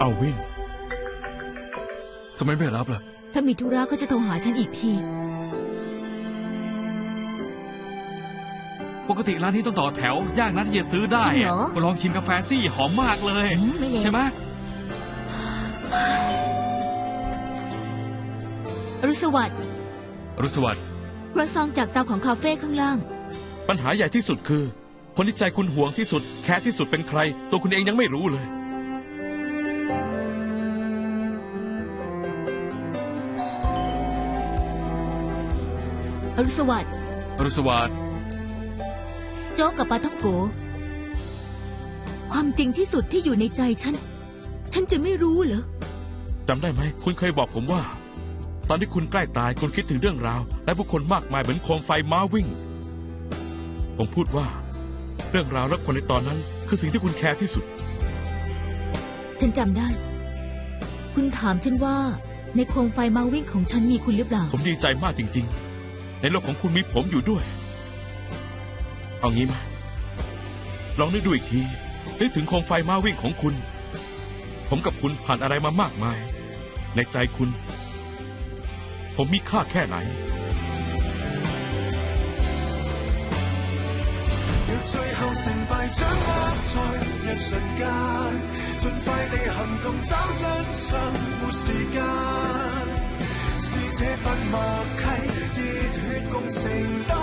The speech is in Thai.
เอาวินทำไมไม่รับล่ะ ถ้ามีธุระก็จะโทรหาฉันอีกที ปกติร้านนี้ต้องต่อแถวยากนะที่จะซื้อได้จริงเหรออะลองชิมกาแฟสิหอมมากเลย อืมไม่เลวใช่ไหมอรุณสวัสดิ์อรุณสวัสดิ์ครัวซองจากเตาของคาเฟ่ข้างล่าง ปัญหาใหญ่ที่สุดคือ คนที่ใจคุณห่วงที่สุดแค่ที่สุดเป็นใคร ตัวคุณเองยังไม่รู้เลย อรุณสวัสดิ์อรุณสวัสดิ์โจ๊กกับปลาท่องโก ความจริงที่สุดที่อยู่ในใจฉัน ฉันจะไม่รู้เหรอจำได้ไหม คุณเคยบอกผมว่า ตอนที่คุณใกล้ตายคุณคิดถึงเรื่องราว และผู้คนมากมายเหมือนโคมไฟม้าวิ่ง ผมพูดว่า เรื่องราวและคนในตอนนั้น คือสิ่งที่คุณแคร์ที่สุด ฉันจำได้ คุณถามฉันว่า ในโคมไฟมาวิ่งของฉันมีคุณหรือเปล่า ผมดีใจมากจริง ๆ ในโลกของคุณมีผมอยู่ด้วย เอางี้ไหมลองนึกดูอีกทีนึกถึงโคมไฟม้าวิ่งของคุณ ผมกับคุณผ่านอะไรมามากมาย ในใจคุณ ผมมีค่าแค่ไหน 要最后成败掌握在一瞬间，尽快地行动找真相，没时间。是这份默契，热血共 承担，走过。